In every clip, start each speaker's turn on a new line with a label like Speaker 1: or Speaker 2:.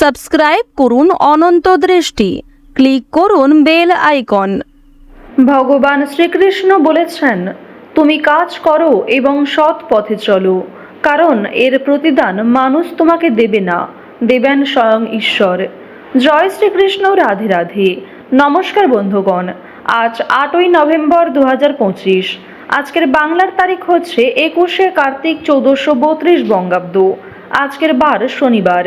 Speaker 1: Subscribe করুন অনন্ত দৃষ্টি। Click করুন বেল আইকন।
Speaker 2: ভগবান শ্রীকৃষ্ণ বলেছেন, তুমি কাজ করো এবং সৎ পথে চলো, কারণ এর প্রতিদান মানুষ তোমাকে দেবে না, দেবেন স্বয়ং ঈশ্বর। জয় শ্রীকৃষ্ণ, রাধে রাধে। নমস্কার বন্ধুগণ, আজ আটই নভেম্বর দু পঁচিশ। আজকের বাংলার তারিখ হচ্ছে একুশে কার্তিক চৌদ্দশো বত্রিশ বঙ্গাব্দ। আজকের বার শনিবার।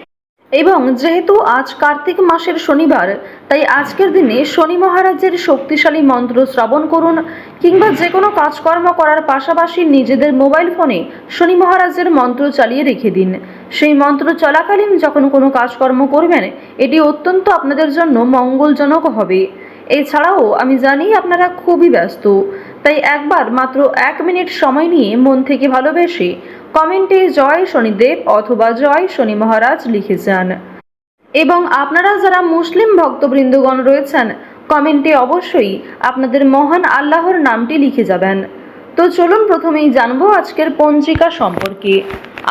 Speaker 2: এবং যেহেতু আজ কার্তিক মাসের শনিবার, তাই আজকের দিনে শনি মহারাজের শক্তিশালী মন্ত্র শ্রবণ করুন কিংবা যে কোনো কাজকর্ম করার পাশাপাশি নিজেদের মোবাইল ফোনে শনি মহারাজের মন্ত্র চালিয়ে রেখে দিন। সেই মন্ত্র চলাকালীন যখন কোনো কাজকর্ম করবেন, এটি অত্যন্ত আপনাদের জন্য মঙ্গলজনক হবে। এছাড়াও আমি জানি আপনারা খুবই ব্যস্ত। তাই একবার মাত্র এক মিনিট সময় নিয়ে মন থেকে ভালোবেসে কমেন্টে জয় শনিদেব অথবা জয় শনি মহারাজ লিখে যান। এবং আপনারা যারা মুসলিম ভক্তবৃন্দগণ রয়েছেন, কমেন্টে অবশ্যই আপনাদের মহান আল্লাহর নামটি লিখে যাবেন। তো চলুন প্রথমেই জানব আজকের পঞ্জিকা সম্পর্কে।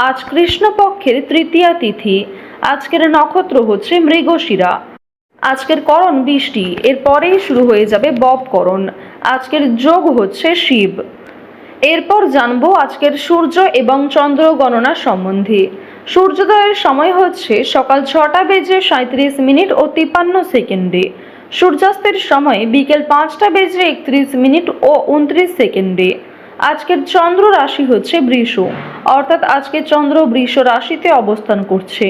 Speaker 2: আজ কৃষ্ণপক্ষের তৃতীয়া তিথি। আজকের নক্ষত্র হচ্ছে মৃগশিরা। আজকের করণ বৃষ্টি, এরপরেই শুরু হয়ে যাবে ববকরণ আজকের যোগ হচ্ছে শিব। এরপর জানব আজকের সূর্য এবং চন্দ্র গণনা সম্বন্ধে। সূর্যোদয়ের সময় হচ্ছে সকাল ছটা বেজে সাঁত্রিশ মিনিট ও তিপ্পান্ন সেকেন্ডে। সূর্যাস্তের সময় বিকেল পাঁচটা বেজে একত্রিশ মিনিট ও উনত্রিশ সেকেন্ডে। আজকের চন্দ্র রাশি হচ্ছে বৃষ, অর্থাৎ আজকে চন্দ্র বৃষ রাশিতে অবস্থান করছে।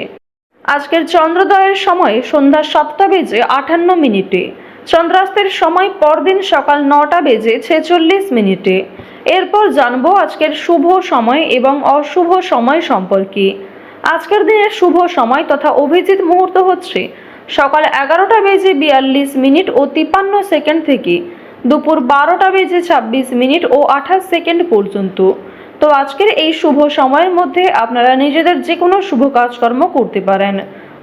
Speaker 2: আজকের চন্দ্রোদয়ের সময় সন্ধ্যা সাতটা বেজে আটান্ন মিনিটে। চন্দ্রাস্তের সময় পরদিন সকাল নটা বেজে ছেচল্লিশ মিনিটে। এরপর জানব আজকের শুভ সময় এবং অশুভ সময় সম্পর্কে। আজকের দিনের শুভ সময় তথা অভিজিৎ মুহূর্ত হচ্ছে সকাল এগারোটা বেজে বিয়াল্লিশ মিনিট ও তিপ্পান্ন সেকেন্ড থেকে। দুপুর বারোটা বেজে ছাব্বিশ মিনিট ও আঠাশ সেকেন্ড পর্যন্ত। তো আজকের এই শুভ সময়ের মধ্যে আপনারা নিজেদের যে কোনো শুভ কাজকর্ম করতে পারেন।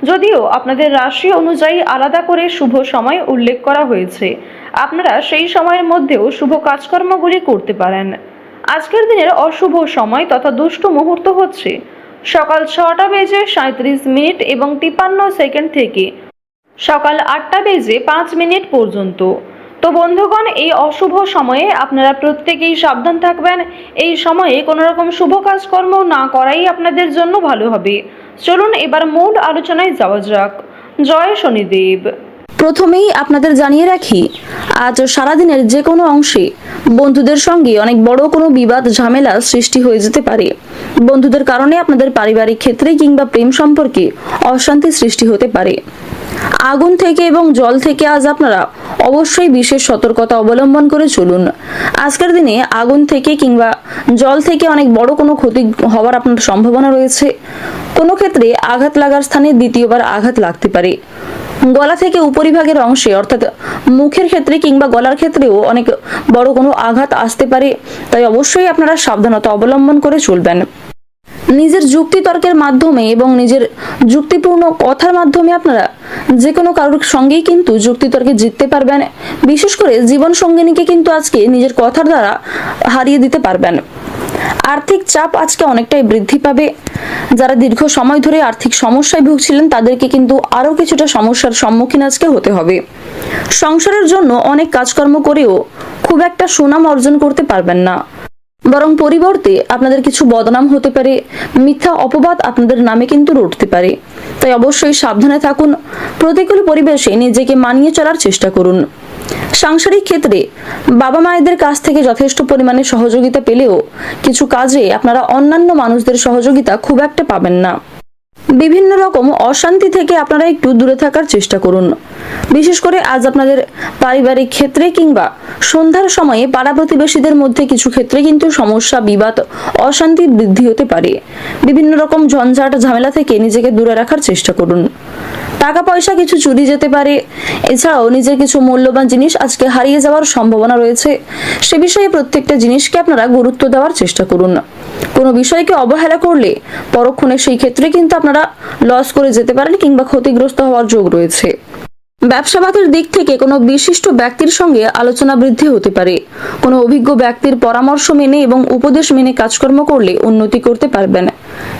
Speaker 2: যদিও আপনাদের রাশি অনুযায়ী আলাদা করে শুভ সময় উল্লেখ করা হয়েছে। আপনারা সেই সময়ের মধ্যেও শুভ কাজকর্মগুলি করতে পারেন। আজকের দিনের অশুভ সময় তথা দুষ্ট মুহূর্ত হচ্ছে। সকাল ছটা বেজে সাঁত্রিশ মিনিট এবং তিপ্পান্ন সেকেন্ড থেকে সকাল আটটা বেজে পাঁচ মিনিট পর্যন্ত। তো বন্ধুগণ, এই অশুভ সময়ে আপনারা প্রত্যেকেই সাবধান থাকবেন। এই সময়ে কোনো রকম শুভ কাজকর্ম না করাই আপনাদের জন্য ভালো হবে। চলুন এবার মূল আলোচনায় যাওয়া যাক। জয় শনিদেব।
Speaker 1: প্রথমেই আপনাদের জানিয়ে রাখি, আজ সারাদিনের যে কোনো অংশে বন্ধুদের সঙ্গে অনেক বড় কোনো বিবাদ, ঝামেলা সৃষ্টি হয়ে যেতে পারে। বন্ধুদের কারণে আপনাদের পারিবারিক ক্ষেত্রে কিংবা প্রেম সম্পর্কে অশান্তি সৃষ্টি হতে পারে। আগুন থেকে এবং জল থেকে আজ আপনারা অবশ্যই বিশেষ সতর্কতা অবলম্বন করে চলুন। আজকের দিনে আগুন থেকে কিংবা জল থেকে অনেক বড় কোনো ক্ষতি হওয়ার আপনার সম্ভাবনা রয়েছে। কোনো ক্ষেত্রে আঘাত লাগার স্থানে দ্বিতীয়বার আঘাত লাগতে পারে। গলা থেকে উপরিভাগের অংশে, অর্থাৎ মুখের ক্ষেত্রে কিংবা গলার ক্ষেত্রেও অনেক বড় কোনো আঘাত আসতে পারে। তাই অবশ্যই আপনারা সাবধানতা অবলম্বন করে চলবেন। নিজের যুক্তিতর্কের মাধ্যমে এবং নিজের যুক্তিপূর্ণ কথার মাধ্যমে আপনারা যে কোনো কারোর সঙ্গেই কিন্তু যুক্তিতর্কে জিততে পারবেন। বিশেষ করে জীবন সঙ্গিনীকে কিন্তু আজকে নিজের কথার দ্বারা হারিয়ে দিতে পারবেন। আর্থিক চাপ আজকে অনেকটাই বৃদ্ধি পাবে। যারা দীর্ঘ সময় ধরে আর্থিক সমস্যায় ভুগছিলেন, তাদেরকে কিন্তু আরও কিছুটা সমস্যার সম্মুখীন আজকে হতে হবে। সংসারের জন্য অনেক কাজকর্ম করেও খুব একটা সুনাম অর্জন করতে পারবেন না। বরং পরিবর্তে আপনাদের কিছু বদনাম হতে পারে, মিথ্যা অপবাদ আপনাদের নামে কিন্তু রটতে পারে। তাই অবশ্যই সাবধানে থাকুন, প্রতিকূল পরিবেশে নিজেকে মানিয়ে চলার চেষ্টা করুন। সাংসারিক ক্ষেত্রে বাবা মায়েদের কাছ থেকে যথেষ্ট পরিমাণে সহযোগিতা পেলেও কিছু কাজে আপনারা অন্যান্য মানুষদের সহযোগিতা খুব একটা পাবেন না। বিভিন্ন রকম অশান্তি থেকে আপনারা একটু দূরে থাকার চেষ্টা করুন। বিশেষ করে আজ আপনাদের পারিবারিক ক্ষেত্রে কিংবা সন্ধ্যার সময়ে পাড়া প্রতিবেশীদের মধ্যে কিছু ক্ষেত্রে কিন্তু সমস্যা, বিবাদ, অশান্তি বৃদ্ধি হতে পারে। বিভিন্ন রকম ঝঞ্ঝাট, ঝামেলা থেকে নিজেকে দূরে রাখার চেষ্টা করুন। টাকা পয়সা কিছু চুরি যেতে পারে। এছাড়াও নিজের কিছু মূল্যবান জিনিস আজকে হারিয়ে যাওয়ার সম্ভাবনা রয়েছে। সে বিষয়ে প্রত্যেকটা জিনিসকে আপনারা গুরুত্ব দেওয়ার চেষ্টা করুন। কোনো বিষয়কে অবহেলা করলে পরক্ষণে সেই ক্ষেত্রে কিন্তু আপনারা লস করে যেতে পারেন কিংবা ক্ষতিগ্রস্ত হওয়ার যোগ রয়েছে। ব্যবসাবাদের দিক থেকে কোনো বিশিষ্ট ব্যক্তির সঙ্গে আলোচনা বৃদ্ধি হতে পারে। কোনো অভিজ্ঞ ব্যক্তির পরামর্শ মেনে এবং উপদেশ মেনে কাজকর্ম করলে উন্নতি করতে পারবেন।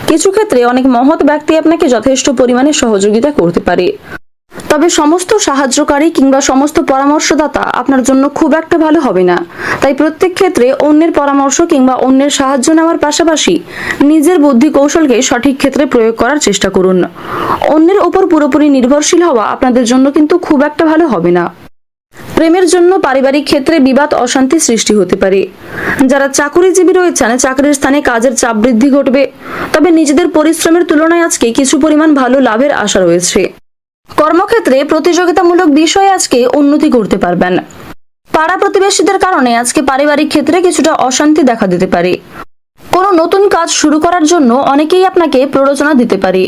Speaker 1: কিছু ক্ষেত্রে অনেক মহৎ ব্যক্তি আপনাকে যথেষ্ট পরিমাণে সহযোগিতা করতে পারে। তবে সমস্ত সাহায্যকারী কিংবা সমস্ত পরামর্শদাতা আপনার জন্য খুব একটা ভালো হবে না। তাই প্রত্যেক ক্ষেত্রে অন্যের পরামর্শ কিংবা অন্যের সাহায্য নেওয়ার পাশাপাশি নিজের বুদ্ধি কৌশলকে সঠিক ক্ষেত্রে প্রয়োগ করার চেষ্টা করুন। অন্যের ওপর পুরোপুরি নির্ভরশীল হওয়া আপনাদের জন্য কিন্তু খুব একটা ভালো হবে না। প্রেমের জন্য পারিবারিক ক্ষেত্রে বিবাদ অশান্তি সৃষ্টি হতে পারে। যারা চাকুরিজীবী রয়েছেন, চাকরির স্থানে কাজের চাপ বৃদ্ধি ঘটবে। তবে নিজেদের পরিশ্রমের তুলনায় আজকে কিছু পরিমাণ ভালো লাভের আশা রয়েছে। কর্মক্ষেত্রে প্রতিযোগিতামূলক বিষয়ে আজকে উন্নতি করতে পারবেন। পাড়া প্রতিবেশীদের কারণে আজকে পারিবারিক ক্ষেত্রে কিছুটা অশান্তি দেখা দিতে পারে। কোনো নতুন কাজ শুরু করার জন্য অনেকেই আপনাকে প্ররোচনা দিতে পারে।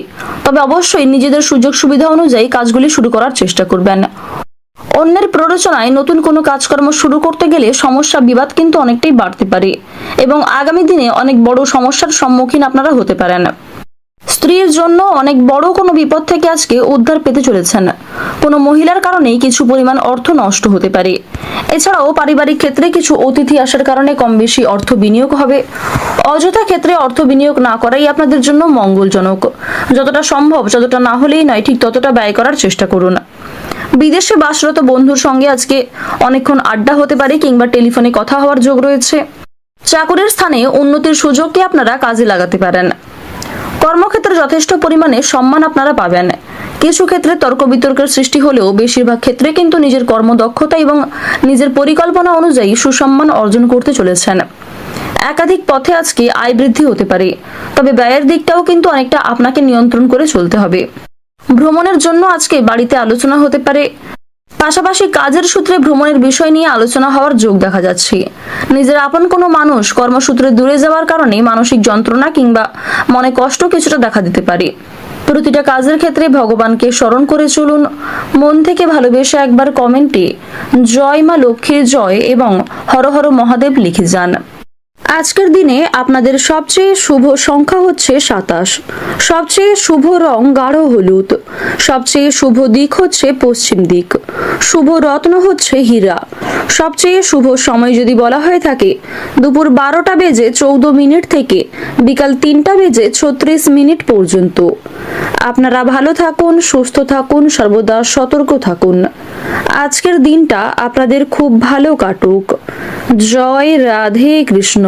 Speaker 1: তবে অবশ্যই নিজেদের সুযোগ সুবিধা অনুযায়ী কাজগুলি শুরু করার চেষ্টা করবেন। অন্যের প্ররোচনায় নতুন কোনো কাজকর্ম শুরু করতে গেলে সমস্যা, বিবাদ কিন্তু অনেকটাই বাড়তে পারে এবং আগামী দিনে অনেক বড় সমস্যার সম্মুখীন আপনারা হতে পারেন। স্ত্রীর জন্য অনেক বড় কোনো বিপদ থেকে আজকে উদ্ধার পেতে চলেছেন। কোনো মহিলার কারণেই কিছু পরিমাণ অর্থ নষ্ট হতে পারে। এছাড়াও পারিবারিক ক্ষেত্রে কিছু অতিথি আসার কারণে কম বেশি অর্থ বিনিয়োগ হবে। অযথা ক্ষেত্রে অর্থ বিনিয়োগ না করাই আপনাদের জন্য মঙ্গলজনক। যতটা সম্ভব, যতটা না হলেই নয়, ঠিক ততটা ব্যয় করার চেষ্টা করুন। বিদেশে বাসরত বন্ধুর সঙ্গে আজকে অনেকক্ষণ আড্ডা হতে পারে কিংবা টেলিফোনে কথা হওয়ার যোগ রয়েছে। চাকুরির স্থানে উন্নতির সুযোগকে আপনারা কাজে লাগাতে পারেন। কর্মক্ষেত্রে যথেষ্ট পরিমাণে সম্মান আপনারা পাবেন। কিছু ক্ষেত্রে তর্ক বিতর্কের সৃষ্টি হলেও বেশিরভাগ ক্ষেত্রে কিন্তু নিজের কর্মদক্ষতা এবং নিজের পরিকল্পনা অনুযায়ী সুসম্মান অর্জন করতে চলেছেন। একাধিক পথে আজকে আয় বৃদ্ধি হতে পারে, তবে ব্যয়ের দিকটাও কিন্তু অনেকটা আপনাকে নিয়ন্ত্রণ করে চলতে হবে। ভ্রমণের জন্য আজকে বাড়িতে আলোচনা হতে পারে পাশাপাশি কাজের সূত্রে ভ্রমণের বিষয় নিয়ে আলোচনা হওয়ার যোগ দেখা যাচ্ছে। নিজের আপন কোনো মানুষ কর্মসূত্রে দূরে যাওয়ার কারণে মানসিক যন্ত্রণা কিংবা মনে কষ্ট কিছুটা দেখা দিতে পারে। প্রতিটা কাজের ক্ষেত্রে ভগবানকে স্মরণ করে চলুন। মন থেকে ভালোবেসে একবার কমেন্টে জয় মা লক্ষ্মীর জয় এবং হর হর মহাদেব লিখে যান। আজকের দিনে আপনাদের সবচেয়ে শুভ সংখ্যা হচ্ছে সাতাশ। সবচেয়ে শুভ রং গাঢ় হলুদ। সবচেয়ে শুভ দিক হচ্ছে পশ্চিম দিক। শুভ রত্ন হচ্ছে হীরা। সবচেয়ে শুভ সময় যদি বলা হয়ে থাকে, দুপুর বারোটা বেজে চৌদ্দ মিনিট থেকে বিকাল তিনটা বেজে ছত্রিশ মিনিট পর্যন্ত। আপনারা ভালো থাকুন, সুস্থ থাকুন, সর্বদা সতর্ক থাকুন। আজকের দিনটা আপনাদের খুব ভালো কাটুক। জয় রাধে কৃষ্ণ।